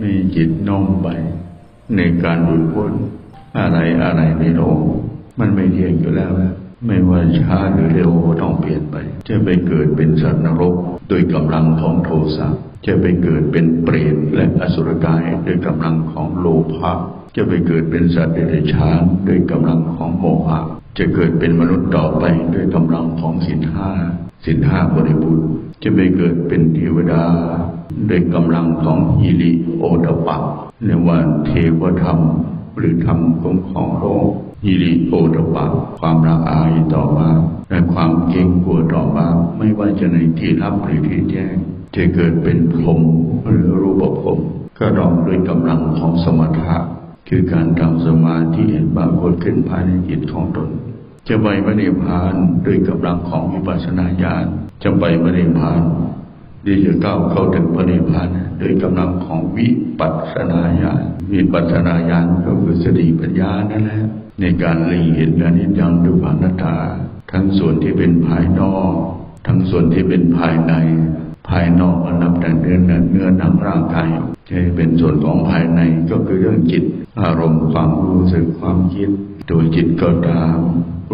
มีจิตน้มไปในการหลุดพ้นอะไรอะไรในโลกมันไม่เที่ยงอยู่แล้วนะไม่ว่าช้าหรือเร็วต้องเปลี่ยนไป จะไปเกิดเป็นสัตว์นรกโดยกำลังของโทสะจะไปเกิดเป็นเปรตและอสุรกายด้วยกำลังของโลภะจะไปเกิดเป็นสัตว์เดรัจฉานด้วยกำลังของโมหะจะเกิดเป็นมนุษย์ต่อไปด้วยกำลังของสินห้าสินห้าบริบูรณ์ จะไปเกิดเป็นเทวดาด้วยกำลังของฮิริโอตปะเรียกว่าเทวธรรม หรือธรรมของของโลกฮิริโอตปะความละอายต่อบาปและความเกรงกลัวต่อบาปไม่ว่าจะในที่ลับหรือที่แจ้งจะเกิดเป็นพรหมหรือรูปภพก็รองด้วยกำลังของสมถะคือการทำสมาธิเห็นบางคนขึ้นภายในจิตของตน จะไปมรรคผานด้วยกำลังของวิปัสสนาญาณจะไปมรรคผานที่จะก้าวเข้าถึงพระนิพพานด้วยกำลังของวิปัสสนาญาณวิปัสสนาญาณก็คือสติปัญญานั่นแหละในการเล็งเห็นอนิจังทุกขังอนัตา ทั้งส่วนที่เป็นภายนอก ทั้งส่วนที่เป็นภายใน ภายนอกอันนับแต่เนื้อเนื้อหนังร่างกายจะเป็นส่วนของภายในก็คือเรื่องจิต อารมณ์ความรู้สึกความคิด โดยจิตก็ตาม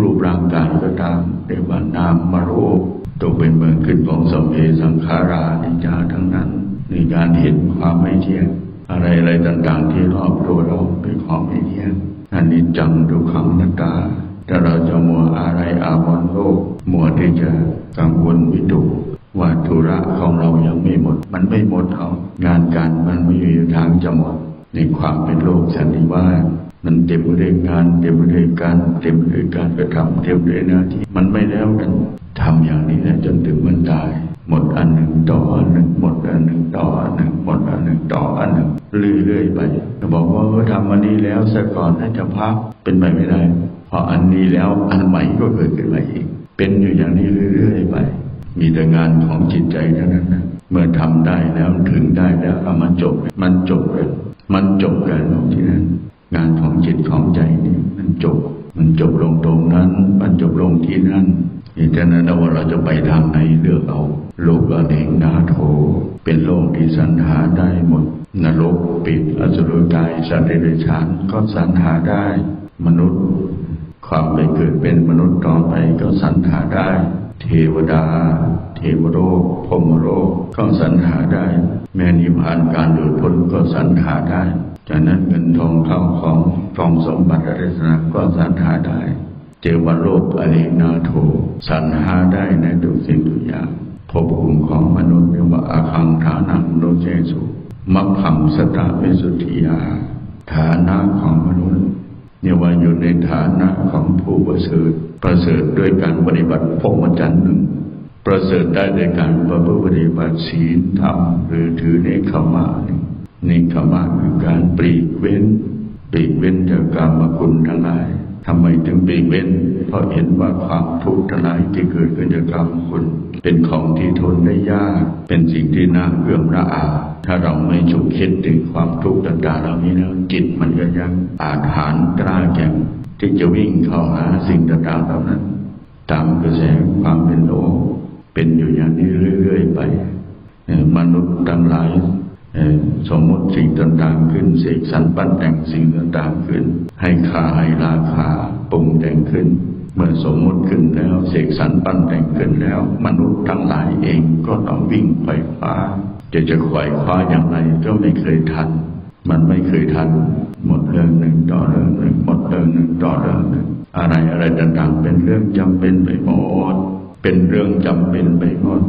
รูปร่างกายก็ตามเรียกว่านามมารูปตกเป็นเมืองขึ้นของสมเพสังขารานิจาทั้งนั้นในการเห็นความไม่เที่ยงอะไรอะไรต่างๆ ที่รอบตัวเราเป็นของไม่เที่ยงอันนี้จังทุกขังนัตตาถ้าเราจะมัวอะไรอาวรณ์โลก มัวที่จะกังวลวิตกว่าธุระของเรายังไม่หมด มันไม่หมดเอางานการมันไม่มีทางจะหมด ในความเป็นโลกสันนิวาส มันเต็มไปด้วยงานเต็มไปด้วยการเต็มไปด้วยการกระทำเต็มไปด้วยหน้าที่มันไม่แล้วกันทำอย่างนี้นะจนถึงมันตาย หมดอันหนึ่งต่ออันหนึ่งหมดอันหนึ่งต่ออันหนึ่งหมดอันหนึ่งต่ออันหนึ่งเรื่อยๆไปจะบอกว่าทำอันนี้แล้วซะก่อนให้จะพักเป็นไปไม่ได้พออันนี้แล้วอันใหม่ก็เกิดขึ้นมาอีก เป็นอยู่อย่างนี้เรื่อยๆไป มีแต่งานของจิตใจเท่านั้นนะเมื่อทำได้แล้วถึงได้แล้วเอามันจบ มันจบกันมันจบกันตรงที่นั้น งานของจิตของใจนี่มันจบ มันจบลงตรงนั้น มันจบลงที่นั่นเหตุนั้นเราว่าเราจะไปทางไหนเลือกเอาโลกอเนกนาโถ เป็นโลกที่สรรหาได้หมด นรกปิดอสุรกายสัตว์เดรัจฉานก็สรรหาได้ มนุษย์ ความไปเกิดเป็นมนุษย์ต่อไปก็สรรหาได้ เทวดา เทวโลกพรมโลกก็สรรหาได้ แม้นิพพานการหลุดพ้นก็สรรหาได้ จากนั้นเงินทองเข้าของทองสมบัติอะไรสนะก็สรรหาได้ เจวโลกอเลนาโถสรรหาได้ในทุกสิ่งทุกอย่างภพภูมิของมนุษย์เรียกว่าอาคังฐานังโลเจสุมัคคัมสตาเวสุทิยา ฐานะของมนุษย์เนี่ยว่าอยู่ในฐานะของผู้ประเสริฐประเสริฐด้วยการปฏิบัติพรหมจรรย์หนึ่งประเสริฐได้ในการประพฤติปฏิบัติศีลธรรมหรือถือเนคขมาหนึ่ง นคขมาคือการปลีกเว้นปลีกเว้นจากกรรมคุณทั้งหลายทำไมถึงปลีกเว้น เพราะเห็นว่าความทุกข์ทั้งหลายที่เกิดขึ้นจากกรรมคุณ เป็นของที่ทนได้ยาก เป็นสิ่งที่น่าเอื้อมระอา ถ้าเราไม่ฉุกคิดถึงความทุกข์ต่างๆเหล่านี้แล้วจิตมันก็ยังอาจหารกล้าแข็งที่จะวิ่งเข้าหาสิ่งต่างๆเหล่านั้น ตามกระแสความเป็นโลเป็นอยู่อย่างนี้เรื่อย ๆ ไปมนุษย์ทั้งหลาย สมมติสิ่งต่างๆขึ้นเสกสรรปั้นแต่งสิ่งต่างๆขึ้น ให้ค่าให้ราคาปรุงแต่งขึ้น เมื่อสมมติขึ้นแล้วเสกสรรปั้นแต่งขึ้นแล้ว มนุษย์ทั้งหลายเองก็ต้องวิ่งไปคว้าจะจะขวายคว้าอย่างไรก็ไม่เคยทัน มันไม่เคยทัน หมดเรื่องหนึ่งต่อเรื่องหนึ่งหมดเรื่องหนึ่งต่อเรื่องหนึ่งอะไรอะไรต่างๆ เป็นเรื่องจำเป็นไปหมดเป็นเรื่องจำเป็นไปหมด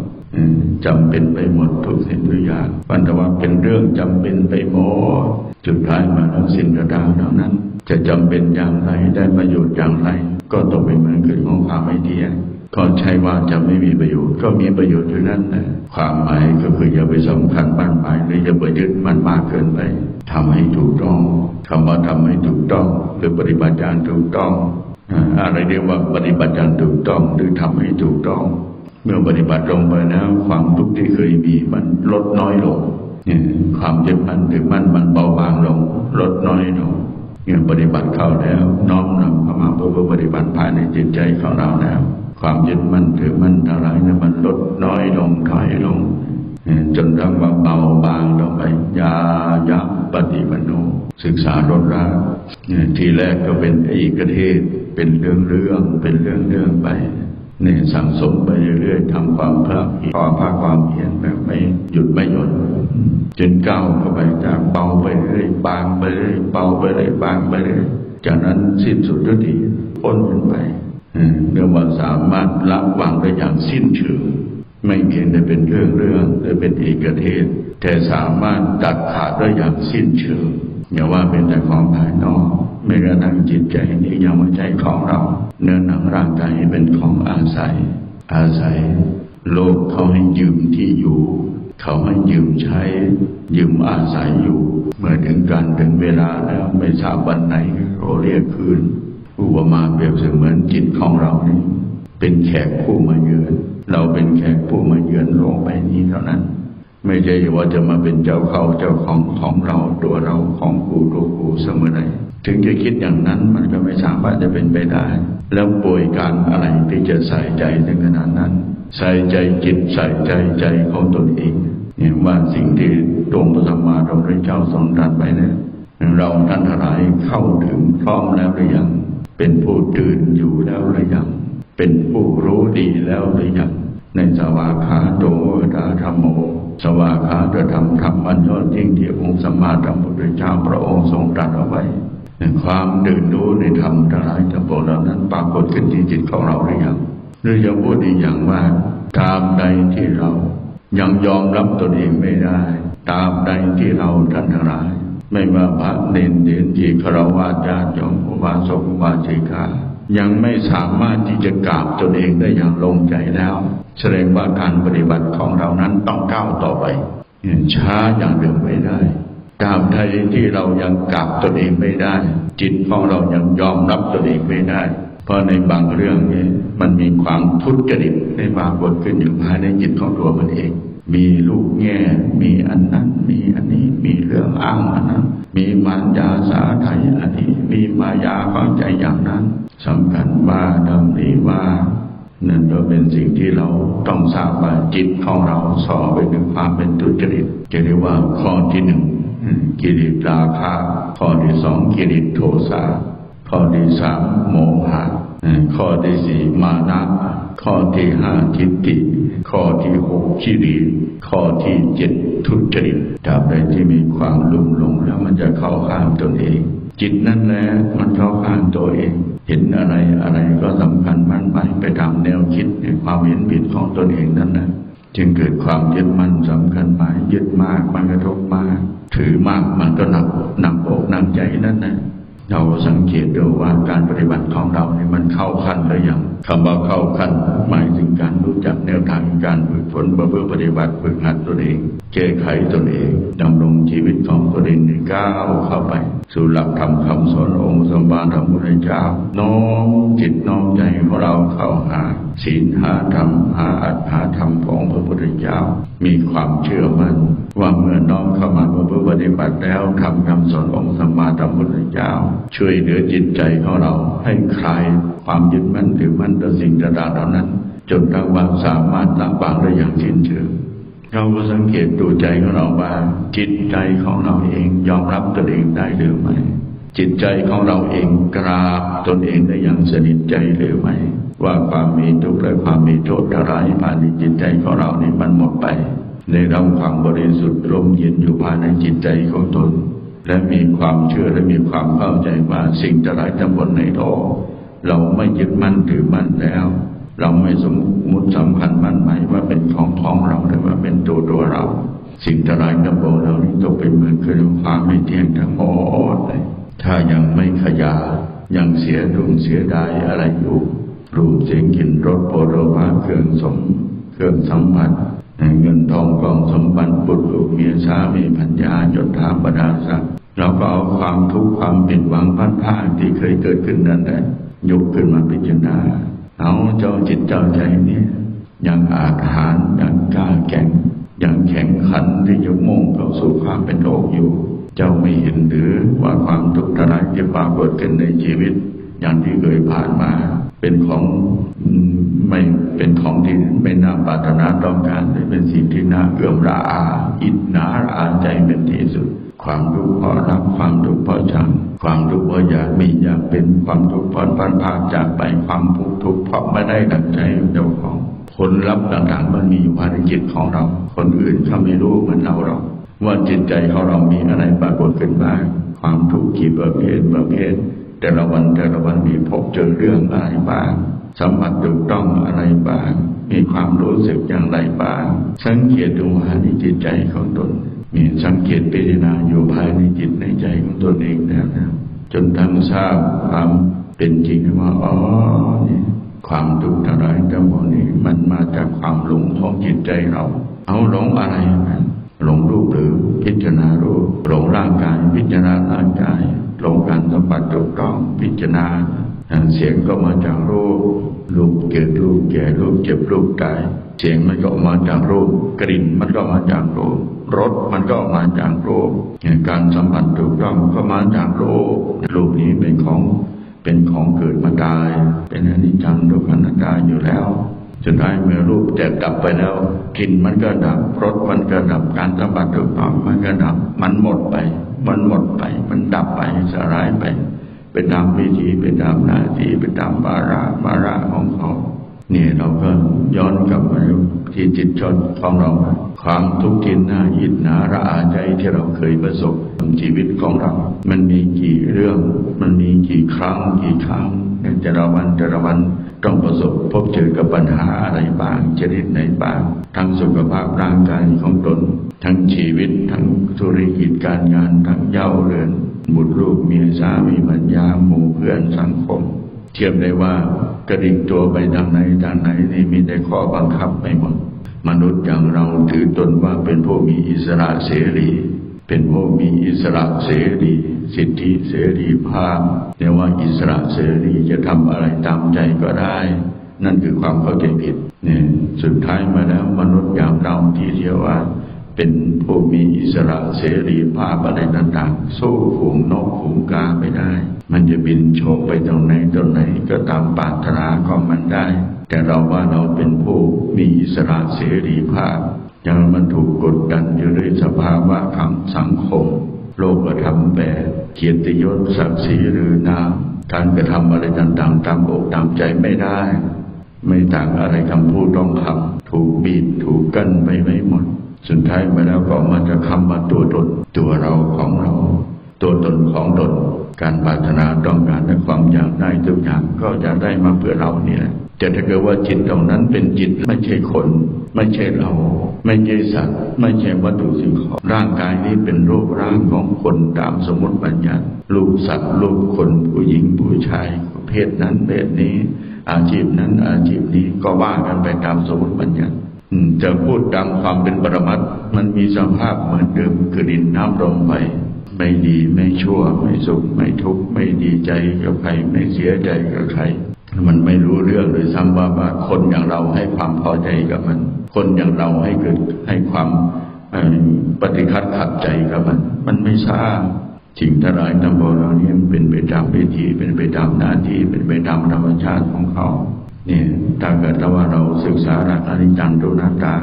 จำเป็นไปหมดทุกสิ่งทุกอย่างปัญว่าเป็นเรื่องจำเป็นไปหมดจุดท้ายมาแล้วสิ่งต่างเหล่านั้น จะจำเป็นอย่างไรได้ประโยชน์อย่างไร ก็ต้องเป็นเหมือนขึ้นของความไม่เที่ยงก็ใช่ว่าจะไม่มีประโยชน์ ก็มีประโยชน์อยู่นั่นแหละความหมายก็คืออย่าไปสำคัญบ้านหมายหรืออย่าไปยึดมันมากเกินไปทำให้ถูกต้องคำว่าทำให้ถูกต้องหรือปฏิบัติอย่างถูกต้องอะไรเรียกว่าปฏิบัติอย่างถูกต้องหรือทำให้ถูกต้อง เมื่อปฏิบัติลงไปแล้ว ความทุกข์ที่เคยมีมันลดน้อยลงเนี่ยความยึดมั่นถือมั่นมันเบาบางลง ลดน้อยลงเนี่ยปฏิบัติเข้าแล้ว น้อมนำเข้ามาเพื่อปฏิบัติภายในจิตใจของเราแล้ว ความยึดมั่นถือมั่นทั้งหลายนั้นมันลดน้อยลงถอยลงจนทั้งว่าเบาบางลงไปยายะปฏิมโนศึกษาลดละทีแรกก็เป็นเอกเทศเป็นเรื่องเรื่องเป็นเรื่องเรื่องไป นี่ยสั่งสมไปเรื่อยๆทำความพระความภาคความเพียรแบบไม่หยุดไม่หย่อนจนก้าวเข้าไปจากเบาไปเรื่อยบางไปเรื่อยเบาไปเรื่อยบางไปเรื่อยจากนั้นสิ้นสุดทุกทีพ้นขึ้นไปเนื่อว่าสามารถละวางได้อย่างสิ้นเชิงไม่เพียงแต่เป็นเรื่องเรื่องหรือเป็นเอกเทศ แต่สามารถตัดขาดได้อย่างสิ้นเชิงอย่าว่าเป็นแต่ของภายนอก ไม่กระทั่งจิตใจนี้ยังไม่ใช่ของเรา เนื้อหนังร่างกายเป็นของอาศัย อาศัย โลกเขาให้ยืมที่อยู่ เขาให้ยืมใช้ ยืมอาศัยอยู่ เมื่อถึงการถึงเวลาแล้วไม่ทราบวันไหนเราเรียกคืนอุปมาเปรียบเสมือนจิตของเรานี่เป็นแขกผู้มาเยือน เราเป็นแขกผู้มาเยือนโลกใบนี้เท่านั้น ไม่ใช่ว่าจะมาเป็นเจ้าเขาเจ้าของของเราตัวเราของกูตัวกูเสมอใด ถึงจะคิดอย่างนั้นมันก็ไม่สามารถจะเป็นไปได้ แล้วป่วยการอะไรที่จะใส่ใจถึงขนาดนั้น ใส่ใจจิตใส่ใจใจของตนเองเห็นว่าสิ่งที่ตรงพระสัมมาสัมพุทธเจ้าทรงตรัสไปเนี่ยเราท่านทั้งหลายเข้าถึงพร้อมแล้วหรือยัง เป็นผู้ตื่นอยู่แล้วหรือยัง เป็นผู้รู้ดีแล้วหรือยัง ในสวากขาโตตาธรรมโม สวากขาตธรรมธรรมอันยอดยิ่งที่องค์สัมมาสัมพุทธเจ้าพระองค์ทรงตรัสเอาไว้ ความตื่นรู้ในธรรมทั้งหลายทั้งปวงเหล่านั้น ปรากฏขึ้นที่จิตของเราหรือยังหรือจะพูดอีกอย่างว่าตามใดที่เรายังยอมรับตนเองไม่ได้ ตามใดที่เราท่านทั้งหลาย ไม่ว่าพระเนนเดนทีคารวะญาติโยมอุบาสกอุบาสิกายังไม่สามารถที่จะกราบตนเองได้อย่างลงใจแล้ว แสดงว่าการปฏิบัติของเรานั้นต้องก้าวต่อไปช้าอย่างเดิมไม่ได้ ตามใดที่เรายังกราบตนเองไม่ได้ จิตของเรายังยอมรับตนเองไม่ได้ เพราะในบางเรื่องนี้มันมีความทุจริตในปรากฏขึ้นอยู่ภายในจิตของตัวมันเอง มีลูกแง่ มีอันนั้น มีอันนี้ มีเรื่องอ้างอันนั้น มีมารยาสาไทยอันนี้ มีมายาเข้าใจอย่างนั้นสำคัญว่าดำนี้ว่านั่นก็เป็นสิ่งที่เราต้องทราบว่าจิตของเราสอไปถึงความเป็นทุจริตจะเรียกว่าข้อที่หนึ่ง กิริตราคะข้อที่สองกิริโทสะข้อที่สามโมหะข้อที่สี่มานะข้อที่ห้าทิฏฐิข้อที่หกกิริข้อที่เจ็ดทุจริตตราบใดที่มีความลุ่มหลงแล้วมันจะเข้าข้างตนเอง จิตนั่นแหละมันเข้าข้างตัวเอง เห็นอะไรอะไรก็สำคัญมันไปไปตามแนวคิดในความเห็นผิดของตนเองนั่นนะ จึงเกิดความยึดมั่นสำคัญหมายยึดมากมันกระทบมาก ถือมากมันก็หนักหนักอกหนักใจนั่นนะเราสังเกตดูว่าการปฏิบัติของ หรือยังคำว่าเข้าขั้นหมายถึงการรู้จักแนวทางการฝึกฝนเพื่อปฏิบัติฝึกหัดตนเองแก้ไขตนเองดำรงชีวิตของตนเองในก้าวเข้าไป สู่หลักธรรมคำสอนองค์สมบานธรรมพุทธเจ้าน้อมจิตน้อมใจของเราเข้าหาศีลหาธรรมหาอัตหาธรรมของพระพุทธเจ้า มีความเชื่อมั่น ว่าเมื่อน้อมเข้ามาเพื่อปฏิบัติแล้วทำคำสอนของค์สมมาธรรมพุทธเจ้า ช่วยเหลือจิตใจของเราให้คลายความยึดมั่นถือมั่นต่อสิ่งต่างๆเหล่านั้น จนทั้งว่าสามารถละบางได้อย่างสิ้นเชิงเราก็สังเกตดูใจของเราว่าจิตใจของเราเองยอมรับตนเองได้หรือไม่ จิตใจของเราเองกราบตนเองได้อย่างสนิทใจหรือไม่ว่าความมีทุกข์และความมีโทษอะไรภายในจิตใจของเรานี่มันหมดไป ในเราความบริสุทธิ์ลมเย็นอยู่ภายในจิตใจของตน และมีความเชื่อและมีความเข้าใจว่าสิ่งจะไรทั้งหมดในโลกเราไม่ยึดมั่นถือมั่นแล้ว เราไม่สมมุติสำคัญมั่นหมายว่าเป็นของของเราหรือว่าเป็นตัวตัวเรา สิ่งทลายกระโปรงเรานี่ตกเป็นเหมือนคือความไม่เที่ยงทั้งหมดเลยถ้ายังไม่ขยายังเสียดุงเสียดายอะไรอยู่รูปเสียงกลิ่นรสโปรภาเครื่องสมเครื่องสัมผัส เงินทองกองสมบัติบุตรลูกเมียสามีพัญญายศถาบรรดาศักดิ์เราก็เอาความทุกข์ความผิดหวังพัดผ้าที่เคยเกิดขึ้นนั่นแหละยกขึ้นมาพิจารณาเอาเจ้าจิตเจ้าใจเนี่ยยังอาหารยังกล้าแข็งยังแข็งขันที่จะมุ่งเข้าสู่ความเป็นโลกอยู่ เจ้าไม่เห็นหรือว่าความทุกข์ทรายที่ปรากฏขึ้นในชีวิต อย่างที่เคยผ่านมา เป็นของไม่เป็นของที่ไม่น่าปรารถนาต้องการแต่เป็นสิ่งที่น่าเอื้อมระอา อิจฉาระอาใจเป็นที่สุด ความทุกข์เพราะรักความทุกข์เพราะชังความทุกข์เพราะอยากมีอยากเป็นความทุกข์เพราะพันพาจากไปความทุกข์ทุกข์เพราะไม่ได้ดังใจเจ้าของผลลัพธ์ต่างๆมันมีอยู่ภายในจิตของเรา คนอื่นเขาไม่รู้เหมือนเราหรอกว่าจิตใจของเรามีอะไรปรากฏขึ้นบ้างความทุกข์กี่ประเภทประเภท แต่ละวันแต่ละวันมีพบเจอเรื่องอะไรบ้างสัมผัสถูกต้องอะไรบ้าง มีความรู้สึกอย่างไรบ้าง สังเกตดูภาในจิตใจของตน มีสังเกตพิจารณาอยู่ภายในจิตในใจของตนเองแล้วนะจนทั้งทราบความเป็นจริงว่าอ๋อนี่ความทุกข์ทั้งหลายทั้งหมดนี้มันมาจากความหลงของจิตใจเรา เอาหลงอะไรหลงรูปหรือพิจารณารูปหลงร่างกายพิจารณาร่างกาย หลงการสัมผัสถูกต้องพิจารณาเสียงก็มาจากรูปรูปเกิดรูปแก่รูปเจ็บรูปตาย เสียงมันก็มาจากรูป กลิ่นมันก็มาจากรูปรสมันก็มาจากรูปการสัมผัสถูกต้องก็มาจากรูปรูปนี้เป็นของเป็นของเกิดมาตาย เป็นอนิจจังทุกขันธ์ตาอยู่แล้ว สุดท้ายเมื่อรูปแตกดับไปแล้วกลิ่นมันก็ดับรสมันก็ดับการสัมผัสถูกต้องมันก็ดับ มันหมดไป มันหมดไป มันดับไปสลายไป เป็นตามวิธีเป็นตามนาทีเป็นตามบาระบาระของเขา นี่ยเราก็ย้อนกลับมาที่จิตชนของเรา ความทุกข์ที่น่ายินหนาระอาใจที่เราเคยประสบในชีวิตของเรา มันมีกี่เรื่อง มันมีกี่ครั้งกี่ครั้งในแต่ละวันแต่ละวันต้องประสบพบเจอกับปัญหาอะไรบ้างชนิดไหนบ้างทั้งสุขภาพร่างกายของตน ทั้งชีวิต ทั้งธุรกิจการงานทั้งเย้าเรือน บุตรลูกเมียสามีภรรยาหมู่เพื่อนสังคม เทียบได้ว่ากระดิ่งตัวไปทางไหนทางไหนนี่มีแต่ข้อบังคับไม่หมดมนุษย์อย่างเราถือตนว่าเป็นผู้มีอิสระเสรี เป็นผู้มีอิสระเสรี สิทธิเสรีภาพเรียกว่าอิสระเสรีจะทำอะไรตามใจก็ได้ นั่นคือความเข้าใจผิดเนี่ยสุดท้ายมาแล้วมนุษย์อย่างเราที่เรียกว่า เป็นผู้มีอิสระเสรีภาพอะไรต่างๆสู้ฝูงนกฝูงกาไม่ได้ มันจะบินโฉบไปตรงไหนตรงไหนก็ตามปรารถนาของมันได้ แต่เราว่าเราเป็นผู้มีอิสระเสรีภาพยังมันถูกกดดันอยู่ด้วยสภาวะทางสังคม โลกกระทำแบบเกียรติยศศักดิ์ศรีหรือนามการกระทำอะไรต่างๆ ตามอกตามใจไม่ได้ ไม่ต่างอะไรคำพูดต้องคำถูกบีบถูกกั้นไปไม่หมด สุดท้ายมาแล้วก็มาจะคำว่าตัวตนตัวเราของเรา ตัวตนของตน การปรารถนาต้องการและความอยากได้ทุกอย่างก็จะได้มาเพื่อเรานี่แหละแต่ถ้าเกิดว่าจิตตรงนั้นเป็นจิตไม่ใช่คน ไม่ใช่เรา ไม่ใช่สัตว์ ไม่ใช่วัตถุสิ่งของร่างกายนี้เป็นรูปร่างของคนตามสมมติบัญญัติรูปสัตว์รูปคนผู้หญิงผู้ชาย เพศนั้นเพศนี้ อาชีพนั้นอาชีพนี้ก็ว่ากันไปตามสมมติบัญญัติ จะพูดตามความเป็นปรมัตมันมีสภาพเหมือนเดิมคือดินน้ำลมไฟไม่ดีไม่ชั่ว ไม่สุข ไม่ทุกข์ ไม่ดีใจกับใคร ไม่เสียใจกับใคร มันไม่รู้เรื่องเลยซ้ำว่าว่าคนอย่างเราให้ความพอใจกับมัน คนอย่างเราให้เกิดให้ความปฏิคัดขัดใจกับมัน มันไม่ทราบสิ่งทั้งหลายทั้งปวงเหล่านี้มันเป็นไปตามวิธีเป็นไปตามหน้าที่เป็นไปตามธรรมชาติของเขา นี่ยถ้าเกิดว่าเราศึกษาหลักอนิจจังทุกนัตตา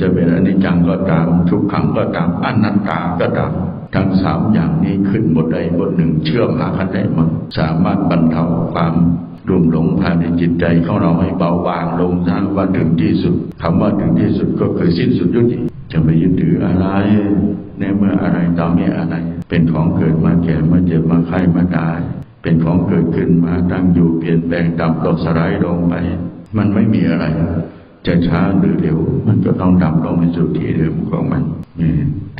จะเป็นอนิจจังก็ตามทุกขังก็ตามอนัตตาก็ตามทั้งสามอย่างนี้ขึ้นบทใดบทหนึ่งเชื่อมหากันได้หมดสามารถบรรเทาความรุมหลงภายในจิตใจของเราให้เบาบางลงซะว่าถึงที่สุดคำว่าถึงที่สุดก็คือสิ้นสุดยุติจะไม่ยึดถืออะไร ในเมื่ออะไรต่อเมื่ออะไร เป็นของเกิดมาแก่มาเจ็บมาไข้มาตาย เป็นของเกิดขึ้นมาตั้งอยู่เปลี่ยนแปลงดับตกสลายลงไป มันไม่มีอะไร จะช้าหรือเร็ว มันก็ต้องดับลงไปสู่ที่เดิมของมัน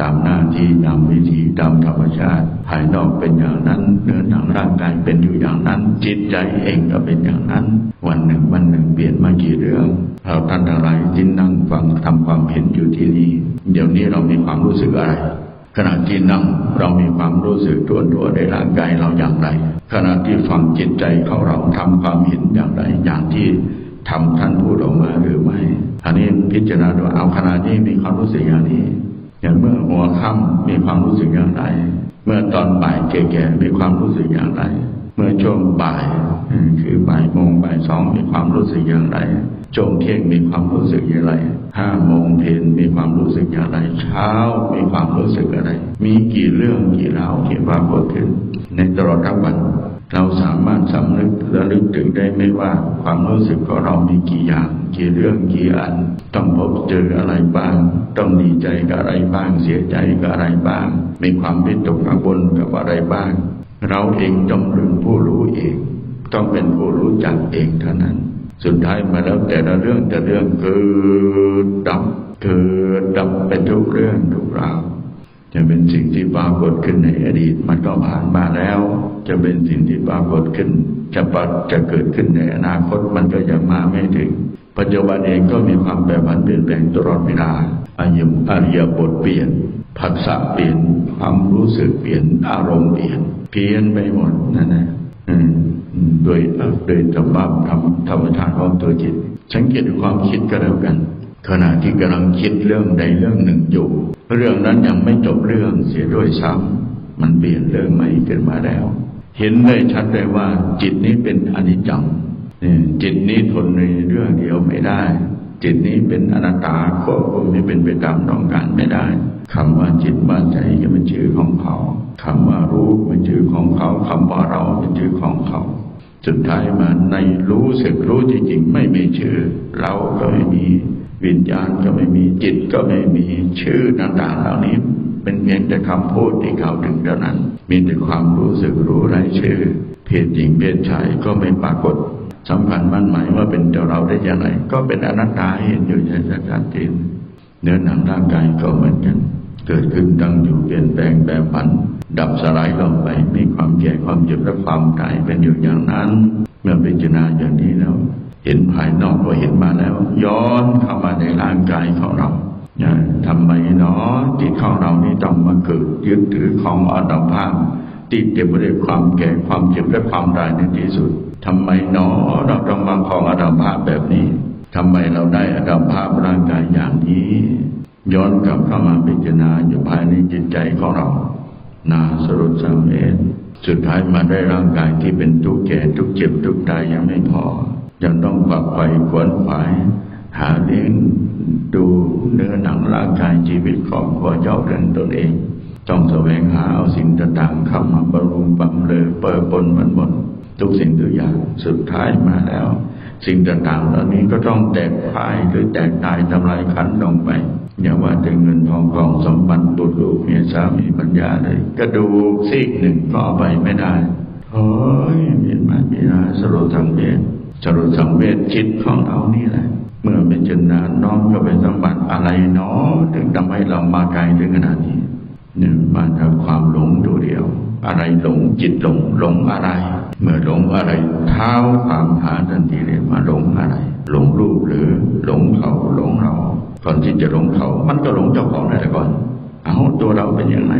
ตามหน้าที่ตามวิธีตามธรรมชาติ ภายนอกเป็นอย่างนั้นเนื้อหนังร่างกายเป็นอยู่อย่างนั้น จิตใจเองก็เป็นอย่างนั้น วันหนึ่งวันหนึ่งเปลี่ยนมากี่เรื่อง เราท่านทั้งหลายที่นั่งฟังทำความเห็นอยู่ที่นี่เดี๋ยวนี้เรามีความรู้สึกอะไร ขณะที่นั่งเรามีความรู้สึกตัวตัวในร่างกายเราอย่างไร ขณะที่ฟังจิตใจของเราทำความเห็นอย่างไร อย่างที่ทำท่านพูดออกมาหรือไม่อันนี้พิจารณาดูเอาขณะนี้มีความรู้สึกอย่างนี้ อย่างเมื่อหัวค่ำมีความรู้สึกอย่างไร เมื่อตอนบ่ายแก่ๆมีความรู้สึกอย่างไร เมื่อช่วงบ่ายคือบ่ายโมงบ่ายสองมีความรู้สึกอย่างไร ช่วงเที่ยงมีความรู้สึกอย่างไรห้าโมงเพนมีความรู้สึกอย่างไร เช้ามีความรู้สึกอะไร มีกี่เรื่องกี่ราวที่ปรากฏขึ้น ในตลอดทั้งวัน เราสามารถสำนึกระลึกถึงได้ไหมว่าความรู้สึกของเรามีกี่อย่าง กี่เรื่องกี่อัน ต้องพบเจออะไรบ้าง ต้องดีใจกับอะไรบ้าง เสียใจกับอะไรบ้าง มีความวิตกกังวลกับอะไรบ้าง เราเองต้องเป็นผู้รู้เอง ต้องเป็นผู้รู้จักเองเท่านั้น สุดท้ายมาแล้วแต่ละเรื่องแต่เรื่องเกิดดับเกิดดับเป็นทุกเรื่องทุกราวจะเป็นสิ่งที่ปรากฏขึ้นในอดีต มันก็ผ่านมาแล้ว จะเป็นสิ่งที่ปรากฏขึ้น จะปรจะเกิดขึ้นในอนาคตมันก็ยังมาไม่ถึง ปัจจุบันเองก็มีความแปรผันเปลี่ยนแปลงตลอดเวลาอายุอริยบทเปลี่ยนผัสสะเปลี่ยนความรู้สึกเปลี่ยนอารมณ์เปลี่ยนเปลี่ยนไปหมดนั่นแหละอืมอืม โดยโดยธรรมะธรรมธรรมชาติของตัวจิต สังเกตความคิดก็แล้วกัน ขณะที่กำลังคิดเรื่องใดเรื่องหนึ่งอยู่ เรื่องนั้นยังไม่จบเรื่องเสียด้วยซ้ำมันเปลี่ยนเรื่องใหม่ขึ้นมาแล้ว เห็นได้ชัดเลยว่า จิตนี้เป็นอนิจจังจิตนี้ทนในเรื่องเดียวไม่ได้ จิตนี้เป็นอนัตตาควบคุมไม่เป็นไปตามต้องการไม่ได้คำว่าจิตว่าใจก็เป็นชื่อของเขาคำว่ารู้ เป็นชื่อของเขาคำว่าเราเป็นชื่อของเขาสุดท้ายมาในรู้สึกรู้จริงๆไม่มีชื่อ เราก็ไม่มีวิญญาณก็ไม่มีจิตก็ไม่มีชื่อต่างๆเหล่านี้ เป็นเพียงแต่คำพูดที่เขาถึงเท่านั้น มีแต่ความรู้สึกรู้ไร้ชื่อเพศหญิงเพศชายก็ไม่ปรากฏสำคัญมั่นหมายว่าเป็นตัวเราได้ย่างไรก็เป็นอนัตตาเห็นอยู่อย่างชัดเจนเนื้อหนังร่างกายก็เหมือนกัน เกิดขึ้นตั้งอยู่เปลี่ยนแปลงแปรผัน ดับสลายลงไปมีความแก่ความเจ็บและความตายเป็นอยู่อย่างนั้น เมื่อพิจารณาอย่างนี้แล้ว เห็นภายนอกก็เห็นมาแล้ว ย้อนเข้ามาในร่างกายของเราเนี่ยทำไมเนาะจิตของเรานี่ต้องมาเกิดยึดถือของอัตภาพที่เต็มไปด้วยความแก่ความเจ็บและความตายในที่สุดทำไมเนาะเราต้องมาของอัตภาพแบบนี้ทำไมเราได้อัตภาพร่างกายอย่างนี้ ย้อนกลับเข้ามาพิจารณาอยู่ภายในจิตใจของเรา นาสรุปสังเวชสุดท้ายมาได้ร่างกายที่เป็นทุกข์แก่ทุกข์เจ็บทุกข์ตายยังไม่พอ ยังต้องฝักใฝ่ขวนขวาย หาเลี้ยงดูเนื้อหนังร่างกายชีวิตของครัวเจ้าเรือนตนเอง ต้องแสวงหาเอาสิ่งต่างๆเข้ามาบำรุงบำเรอเปิดปนมันหมดทุกสิ่งทุกอย่างสุดท้ายมาแล้ว สิ่งต่างๆเหล่านี้ก็ต้องแตกพ่ายหรือแตกตายทำลายขันลงไปอย่าว่าแต่เงินทองกองสมบัติบุตรลูกเมียสามีปัญญาเลยกระดูกซีกหนึ่งก็เอาไปไม่ได้โอ้ยมีมามีนาสรุปสังเวชสรุปสังเวชจิตของเรานี่แหละ เมื่อเป็นจนนานน้อมก็เป็นสมบัติอะไรเนาะถึงทำให้เรามาไกลถึงขนาดนี้เนี่ยมาจากความหลงตัวเดียว อะไรหลงจิตหลงหลงอะไร เมื่อหลงอะไรเท้าความหาทันทีเลยมาหลงอะไร หลงรูปหรือหลงเขาหลงเราก่อนที่จะหลงเขา มันก็หลงเจ้าของนั่นแหละก่อน เอาตัวเราเป็นยังไง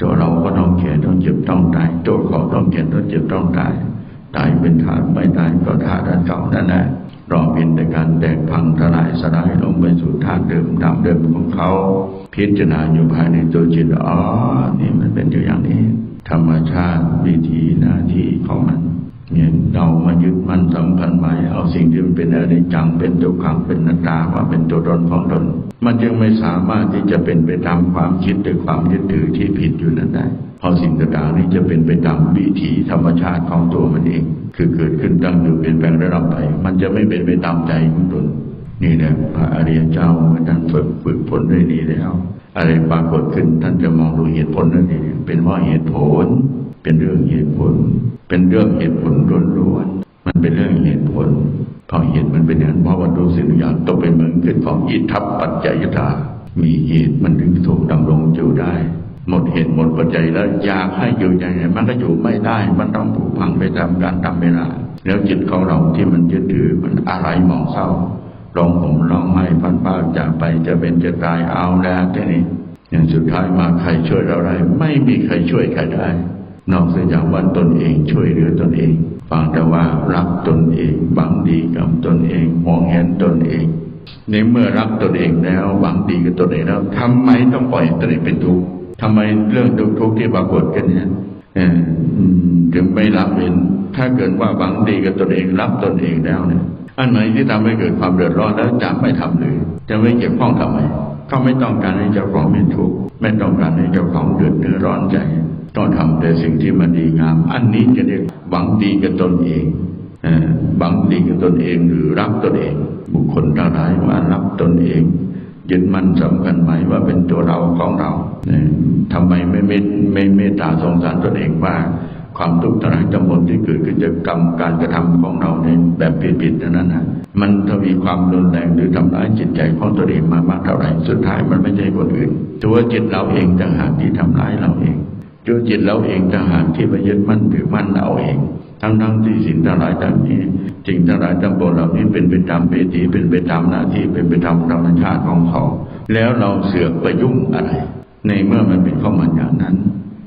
ตัวเราก็ต้องแก่ต้องเจ็บต้องตายตัวเขาต้องแก่ต้องเจ็บต้องตายตายเป็นธาตุไม่ตายก็ธาตุอันเก่านั่นแหละรอเพียงแต่การแตกพังทลายสลายลงไปสู่ธาตุเดิมดำเดิมของเขา พิจารณาอยู่ภายในตัวจิตอ๋อนี่มันเป็นอยู่อย่างนี้ ธรรมชาติวิธีหน้าที่ของมันเนี่ยเรามายึดมั่นสำคัญหมายเอาสิ่งที่มันเป็นอนิจจังเป็นทุกขังเป็นนัตตาว่าเป็นตัวตนของตน มันจึงไม่สามารถที่จะเป็นไปตามความคิดหรือความยึดถือที่ผิดอยู่นั้นได้เพราะสิ่งต่างๆนี้จะเป็นไปตามวิถีธรรมชาติของตัวมันเอง คือเกิดขึ้นตั้งอยู่เปลี่ยนแปลงระดับไป มันจะไม่เป็นไปตามใจของตนนี่แหละพระอริยเจ้าท่านฝึกฝึกผลได้ดีแล้ว อะไรปรากฏขึ้นท่านจะมองดูเหตุผลนั่นเองเป็นว่าเหตุผล เป็นเรื่องเหตุผล เป็นเรื่องเหตุผลล้วนๆมันเป็นเรื่องเหตุผลเพราะเหตุมันเป็นอย่างนั้นเพราะว่าดูสิ่งอย่างต้องเป็นเหมือนเกิดของอิทธัปปัจจยตามีเหตุมันถึงถูกดำรงอยู่ได้ หมดเหตุหมดปัจจัยแล้วอยากให้อยู่อย่างไรมันก็อยู่ไม่ได้ มันต้องผูกพังไปตามการตามเวลาแล้วจิตของเราที่มันยึดถือมันอะไรหมองเศร้า ร้องห่มร้องไห้พันป้าจากไปจะเป็นจะตายเอาแล้วทีนี้อย่างสุดท้ายมาใครช่วยเราได้ ไม่มีใครช่วยใครได้ นอกจากว่าตนเองช่วยเหลือตนเองฟังแต่ว่ารักตนเองหวังดีกับตนเองห่วงเห็นตนเองในเมื่อรักตนเองแล้วหวังดีกับตนเองแล้วทำไมต้องปล่อยตนเองเป็นทุกข์ทำไมเรื่องทุกข์ที่ปรากฏกันเนี่ยเอออืมถึงไม่รับเว้นถ้าเกิดว่าหวังดีกับตนเองรับตนเองแล้วเนี่ย อันไหนที่ทำให้เกิดความเดือดร้อนแล้วจะไม่ทำเลย จะไม่เกี่ยวข้องทำไมก็ไม่ต้องการให้เจ้าของเป็นทุกข์ไม่ต้องการให้เจ้าของเดือดเนื้อร้อนใจต้องทำแต่สิ่งที่มันดีงาม อันนี้จะเรียกหวังดีกับตนเองเออหวังดีกับตนเองหรือรักตนเอง บุคคลทั้งหลายว่ารักตนเองยึดมั่นสำคัญไหมว่าเป็นตัวเราของเราเนี่ยทำไมไม่ไม่ไม่เมตตาสงสารตนเองว่า ความทุกข์ทั้งหลายทั้งมวลที่เกิดขึ้นจากกรรมการกระทำของเราในแบบผิดๆนั้นนะมันทวีความรุนแรงหรือทำร้ายจิตใจของตัวเองมามากเท่าไหร่สุดท้ายมันไม่ใช่คนอื่น ตัวจิตเราเองต่างหากที่ทำร้ายเราเองตัวจิตเราเองต่างหากที่ไปยึดมั่นถือมั่นเราเอง ทั้งทั้งที่สิ่งทั้งหลายทั้งนี้สิ่งทั้งหลายทั้งปวงเหล่านี้เป็นไปตามเวทีเป็นไปตามหน้าที่เป็นไปตามธรรมชาติของเขา แล้วเราเสือกไปยุ่งอะไร ในเมื่อมันเป็นข้อมันอย่างนั้น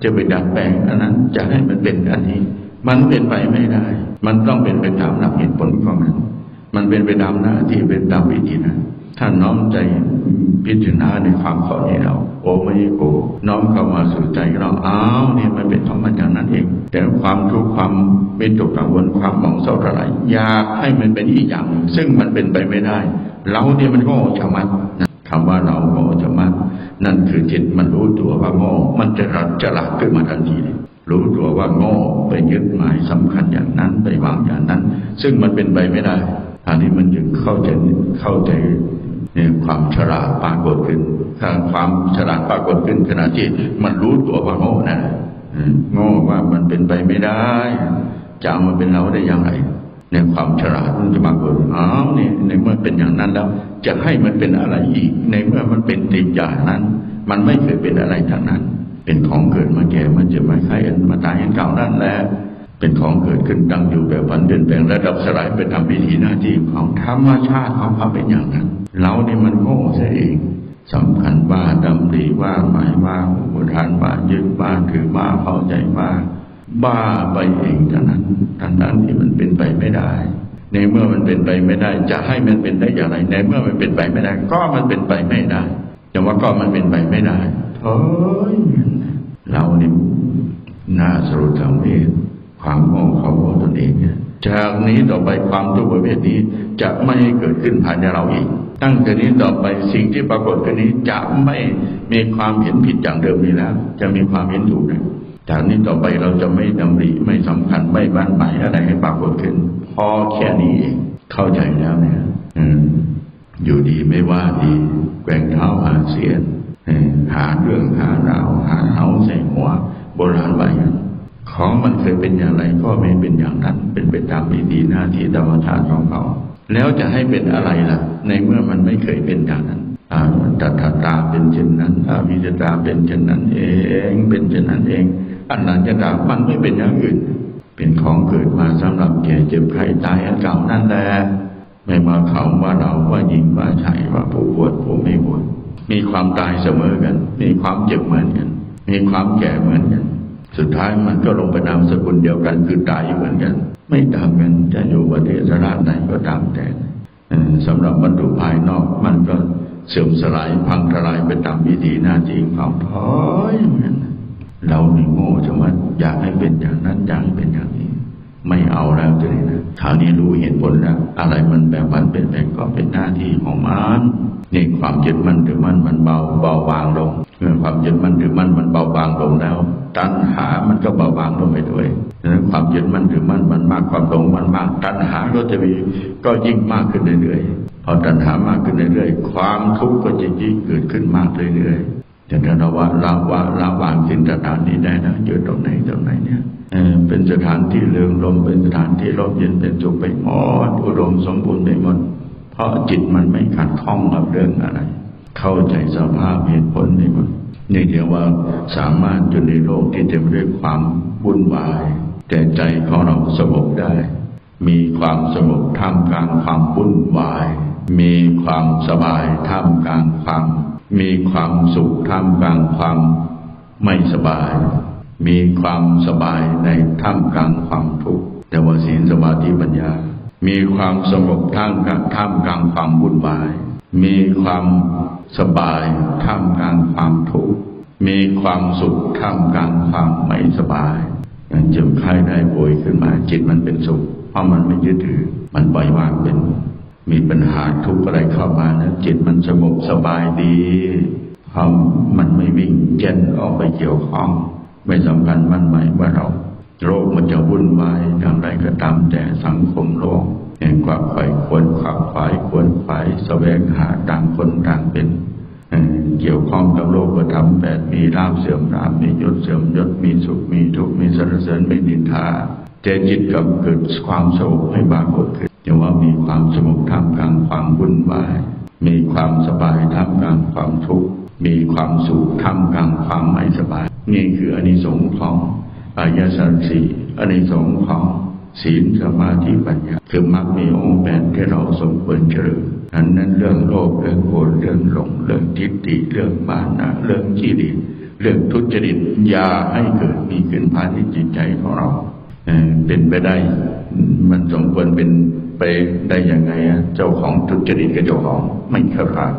จะไปดัดแปลงอันนั้นจะให้มันเป็นอันนี้ มันเป็นไปไม่ได้ มันต้องเป็นไปตามหลักเหตุผลของมัน มันเป็นไปตามหน้าที่เป็นตามวิธีนั้นถ้าน้อมใจพิจารณาในความข้อนี้เราโอไม่โอน้อมเข้ามาสู่ใจเราอ้าวเนี่ยมันเป็นของมันอย่างนั้นเอง แต่ความทุกข์ความเป็นตกกังวลความมองเศร้าเท่าไรอยากให้มันเป็นอีกอย่าง ซึ่งมันเป็นไปไม่ได้ เราเนี่ยมันก็ชะมัดนะคำว่าเราโง่ชะมัด นั่นคือจิตมันรู้ตัวว่าโง่ มันจะรัดจะหลักขึ้นมาทันทีเลยรู้ตัวว่าโง่ไปยึดหมายสำคัญอย่างนั้นไปวางอย่างนั้น ซึ่งมันเป็นไปไม่ได้อันนี้มันจึงเข้าใจเข้าใจเนี่ยความฉลาดปรากฏขึ้นถ้าความฉลาดปรากฏขึ้นขณะที่มันรู้ตัวว่าโง่นั่นโง่ว่ามันเป็นไปไม่ได้จะเอามาเป็นเราได้อย่างไร เนี่ยความฉลาดมันจะมาเกฏอ้าวเนี่ยในเมื่อเป็นอย่างนั้นแล้ว จะให้มันเป็นอะไรอีก ในเมื่อมันเป็นติดอย่างนั้น มันไม่เคยเป็นอะไรทั้งนั้น เป็นของเกิดมาแก่มันจะมาไข่อันมาตายอันเก่านั่นแหละเป็นของเกิดขึ้นตั้งอยู่แบบวันเดือนแปลงระดับสลายไปทำพิธีหน้าที่ของธรรมชาติของเขาเป็นอย่างนั้น เราเนี่ยมันโง่ซะเองสำคัญว่าดำริว่าหมายว่าอุทานว่ายึดว่าถือว่าเข้าใจว่า บ้าไปเองเท่านั้นทั้งนั้นที่มันเป็นไปไม่ได้ ในเมื่อมันเป็นไปไม่ได้ จะให้มันเป็นได้อย่างไร ในเมื่อมันเป็นไปไม่ได้ ก็มันเป็นไปไม่ได้แต่ว่าก็มันเป็นไปไม่ได้เฮ้ยเรานี่น่าสรุปสังเวชความโง่ของตนเองเนี่ยจากนี้ต่อไปความทุกข์ประเภทนี้จะไม่เกิดขึ้นภายในเราอีก ตั้งแต่นี้ต่อไปสิ่งที่ปรากฏขึ้นนี้จะไม่มีความเห็นผิดอย่างเดิมนี้แล้ว จะมีความเห็นถูกนะ จากนี้ต่อไปเราจะไม่ดำริไม่สำคัญไม่บ้านหมายอะไรให้ปรากฏขึ้น พอแค่นี้เองเข้าใจแล้วเนี่ยอืมอยู่ดีไม่ว่าดีแกว่งเท้าหาเสียนหาเรื่องหาราวหาเอาใส่หัวโบราณว่าอย่างนั้ของมันเคยเป็นอย่างไรก็ไม่เป็นอย่างนั้น เป็นไปตามวิธีหน้าที่ธรรมชาติของเขา แล้วจะให้เป็นอะไรล่ะ ในเมื่อมันไม่เคยเป็นอย่างนั้นอาตัทตาเป็นเช่นนั้นอาวิจตาเป็นเช่นนั้นเองเป็นเช่นนั้นเอง อันนั้นจะตามันไม่เป็นอย่างอื่น เป็นของเกิดมาสำหรับแก่เจ็บไข้ตายอันเก่านั่นแหละไม่ว่าเขาว่าเราว่าหญิงว่าชายว่าผู้บวชผู้ไม่บวชมีความตายเสมอกัน มีความเจ็บเหมือนกัน มีความแก่เหมือนกัน สุดท้ายมันก็ลงไปนามสกุลเดียวกันคือตายเหมือนกัน ไม่ต่างกันจะอยู่ประเทศราชไหนก็ตามแต่สำหรับวัตถุภายนอกมันก็เสื่อมสลายพังทลายไปตามวิธีหน้าที่ของพร้อยเหมือนกัน เรานี่โง่จะมาอยากให้เป็นอย่างนั้นอยากให้เป็นอย่างนี้ ไม่เอาแล้วจะนี่นะคราวนี้รู้เหตุผลแล้ว อะไรมันแบบมันเป็นแบบก็เป็นหน้าที่ของมันนี่ความยึดมั่นถือมั่นมันเบาเบาบางลงเมื่อความยึดมั่นถือมั่นมันเบาบางลงแล้ว ตัณหามันก็เบาบางลงไปด้วยดังนั้นความยึดมั่นถือมั่นมันมากความหลงมันมาก ตัณหาก็จะมีก็ยิ่งมากขึ้นเรื่อยๆพอตัณหามากขึ้นเรื่อยๆ ความทุกข์ก็จะยิ่งเกิดขึ้นมากเรื่อยๆ จะราว่าเราว่าเราวางสินสถานนี้ได้นะอยู่ตรงไหนตรงไหนเนี่ยเออเป็นสถานที่เริงรมเป็นสถานที่ร่มเย็นเป็นสุขไปหมดอุดมสมบูรณ์ไปหมดเพราะจิตมันไม่ขัดข้องกับเรื่องอะไร เข้าใจสภาพเหตุผลไปหมดนี่เดียวว่าสามารถอยู่ในโลกที่เต็มไปด้วยความวุ่นวาย แต่ใจของเราสงบได้ มีความสงบท่ามกลางความวุ่นวาย มีความสบายท่ามกลางความ มีความสุขท่ามกลางความไม่สบาย มีความสบายในท่ามกลางความทุกข์แต่ว่าศีลสมาธิปัญญา มีความสงบท่ามกลางท่ามกลางความวุ่นวาย มีความสบายท่ามกลางความทุกข์ มีความสุขท่ามกลางความไม่สบายอย่างเจ็บไข้ได้ป่วยขึ้นมาจิตมันเป็นสุข เพราะมันไม่ยึดถือ มันปล่อยวางเป็น มีปัญหาทุกข์อะไรเข้ามาแล้วจิตมันสงบสบายดีเพราะมันไม่วิ่งเจนออกไปเกี่ยวข้อง ไม่สำคัญมั่นหมายว่าเราโรคมันจะวุ่นวายอย่างไรก็ตามแต่สังคมโลกแห่งความไฝ่ควรขวักไฝ่ควรไฝ่แสวงหาต่างคนต่างเป็นเกี่ยวข้องกับโลกธรรมแปดมีลาภเสื่อมลาภมียศเสื่อมยศมีสุขมีทุกข์มีสรรเสริญมีนินทาแต่จิตกับเกิดความสงบให้บากฏขึ้น จะว่ามีความสงบท่ามกลางความวุ่นวาย มีความสบายท่ามกลางความทุกข์ มีความสุขท่ามกลางความไม่สบาย นี่คืออนิสงส์ของอายสันสีอนิสงส์ของศีลสมาธิปัญญาคือมักมีองค์แปดที่เราสมควรเจริญอันนั้นเรื่องโลภเรื่องโกรธเรื่องหลง เรื่องทิฏฐิเรื่องมานะเรื่องกิเลสเรื่องทุจริตอย่าให้เกิดมีขึ้นภายในจิตใจของเรา เป็นไปได้ มันสมควรเป็นไปได้ยังไงอะเจ้าของทุจริตกับเจ้าของไม่เข้าขาด